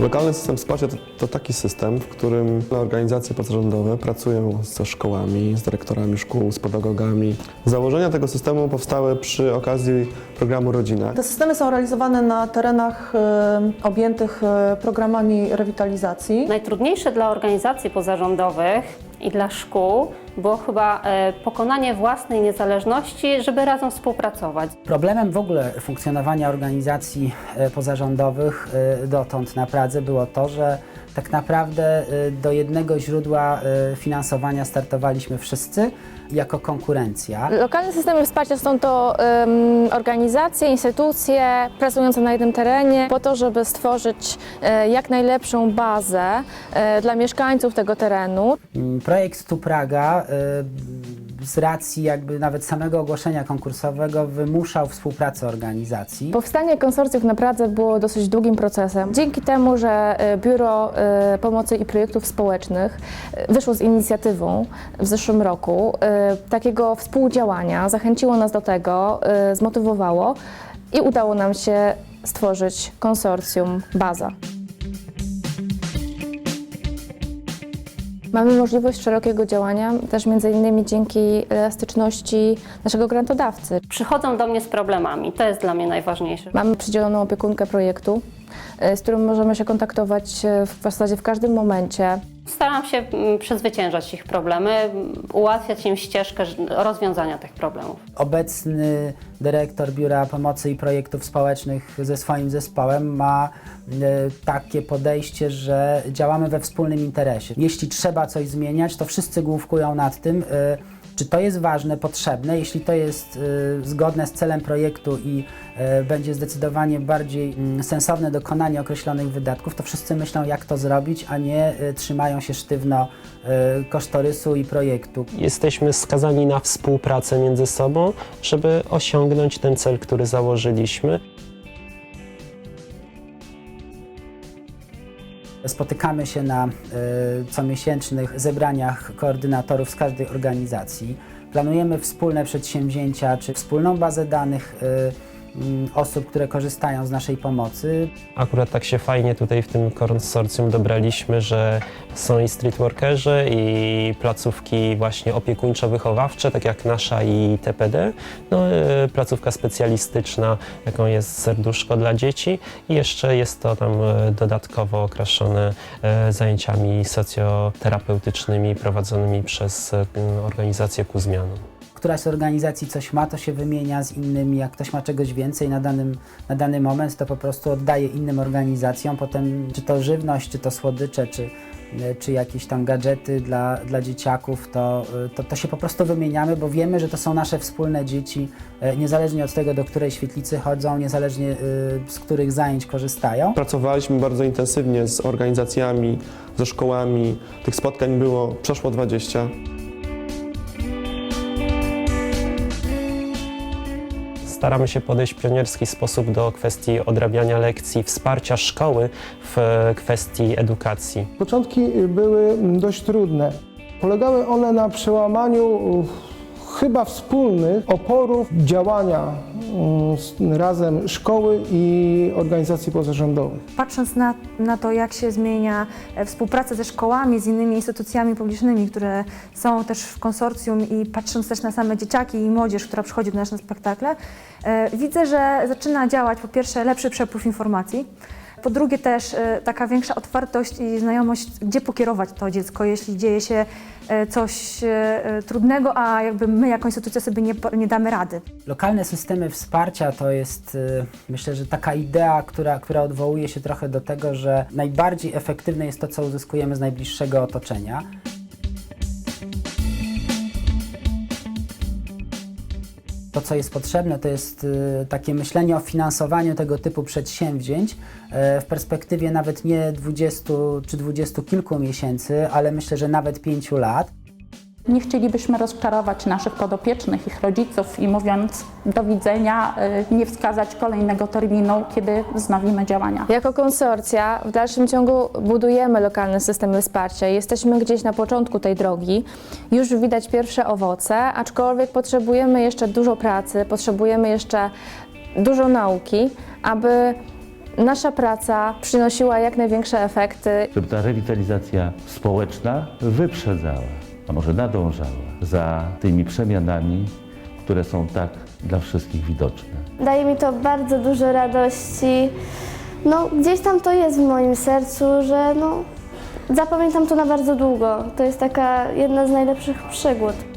Lokalny system wsparcia to, to taki system, w którym organizacje pozarządowe pracują ze szkołami, z dyrektorami szkół, z pedagogami. Założenia tego systemu powstały przy okazji programu Rodzina. Te systemy są realizowane na terenach objętych e, programami rewitalizacji. Najtrudniejsze dla organizacji pozarządowych i dla szkół było chyba e, pokonanie własnej niezależności, żeby razem współpracować. Problemem w ogóle funkcjonowania organizacji e, pozarządowych e, dotąd na Pradze było to, że tak naprawdę e, do jednego źródła e, finansowania startowaliśmy wszyscy jako konkurencja. Lokalne systemy wsparcia są to em, organizacje, instytucje pracujące na jednym terenie po to, żeby stworzyć e, jak najlepszą bazę e, dla mieszkańców tego terenu. Mm, Projekt Tu Praga e, z racji jakby nawet samego ogłoszenia konkursowego wymuszał współpracę organizacji. Powstanie konsorcjów na Pradze było dosyć długim procesem. Dzięki temu, że e, Biuro e, Pomocy i Projektów Społecznych e, wyszło z inicjatywą w zeszłym roku takiego współdziałania, zachęciło nas do tego, zmotywowało i udało nam się stworzyć konsorcjum Baza. Mamy możliwość szerokiego działania, też między innymi dzięki elastyczności naszego grantodawcy. Przychodzą do mnie z problemami, to jest dla mnie najważniejsze. Mamy przydzieloną opiekunkę projektu, z którym możemy się kontaktować e, w zasadzie w każdym momencie. Staram się mm, przezwyciężać ich problemy, ułatwiać im ścieżkę rozwiązania tych problemów. Obecny dyrektor Biura Pomocy i Projektów Społecznych ze swoim zespołem ma e, takie podejście, że działamy we wspólnym interesie. Jeśli trzeba coś zmieniać, to wszyscy główkują nad tym, e, czy to jest ważne, potrzebne. Jeśli to jest e, zgodne z celem projektu i e, będzie zdecydowanie bardziej mm, sensowne dokonanie określonych wydatków, to wszyscy myślą, jak to zrobić, a nie e, trzymają się sztywno kosztorysu i projektu. Jesteśmy skazani na współpracę między sobą, żeby osiągnąć ten cel, który założyliśmy. Spotykamy się na y, comiesięcznych zebraniach koordynatorów z każdej organizacji. Planujemy wspólne przedsięwzięcia czy wspólną bazę danych mm, osób, które korzystają z naszej pomocy. Akurat tak się fajnie tutaj w tym konsorcjum dobraliśmy, że są i streetworkerzy, i placówki właśnie opiekuńczo-wychowawcze, tak jak nasza i TPD, no, y, placówka specjalistyczna, jaką jest Serduszko dla dzieci i jeszcze jest to tam y, dodatkowo okraszone y, zajęciami socjoterapeutycznymi prowadzonymi przez organizację Kuzmianą. Któraś z organizacji coś ma, to się wymienia z innymi. Jak ktoś ma czegoś więcej na, danym, na dany moment, to po prostu oddaje innym organizacjom. Potem, czy to żywność, czy to słodycze, czy, czy jakieś tam gadżety dla, dla dzieciaków, to, to, to się po prostu wymieniamy, bo wiemy, że to są nasze wspólne dzieci, e, niezależnie od tego, do której świetlicy chodzą, niezależnie e, z których zajęć korzystają. Pracowaliśmy bardzo intensywnie z organizacjami, ze szkołami. Tych spotkań było przeszło 20. Staramy się podejść w pionierski sposób do kwestii odrabiania lekcji, wsparcia szkoły w e, kwestii edukacji. Początki były dość trudne. Polegały one na przełamaniu chyba wspólnych oporów działania mm, razem szkoły i organizacji pozarządowych. Patrząc na, na to, jak się zmienia e, współpraca ze szkołami, z innymi instytucjami publicznymi, które są też w konsorcjum i patrząc też na same dzieciaki i młodzież, która przychodzi do nas na spektakle, e, widzę, że zaczyna działać po pierwsze lepszy przepływ informacji, po drugie też e, taka większa otwartość i znajomość, gdzie pokierować to dziecko, jeśli dzieje się e, coś e, trudnego, a jakby my jako instytucja sobie nie, nie damy rady. Lokalne systemy wsparcia to jest, myślę, że taka idea, która, która odwołuje się trochę do tego, że najbardziej efektywne jest to, co uzyskujemy z najbliższego otoczenia. To, co jest potrzebne, to jest y, takie myślenie o finansowaniu tego typu przedsięwzięć y, w perspektywie nawet nie 20 czy 20 kilku miesięcy, ale myślę, że nawet 5 lat. Nie chcielibyśmy rozczarować naszych podopiecznych, ich rodziców i mówiąc do widzenia, y, nie wskazać kolejnego terminu, kiedy wznowimy działania. Jako konsorcja w dalszym ciągu budujemy lokalne systemy wsparcia. Jesteśmy gdzieś na początku tej drogi. Już widać pierwsze owoce, aczkolwiek potrzebujemy jeszcze dużo pracy, potrzebujemy jeszcze dużo nauki, aby nasza praca przynosiła jak największe efekty. żeby ta rewitalizacja społeczna wyprzedzała, a może nadążała za tymi przemianami, które są tak dla wszystkich widoczne. Daje mi to bardzo dużo radości. No, gdzieś tam to jest w moim sercu, że no, zapamiętam to na bardzo długo. To jest taka jedna z najlepszych przygód.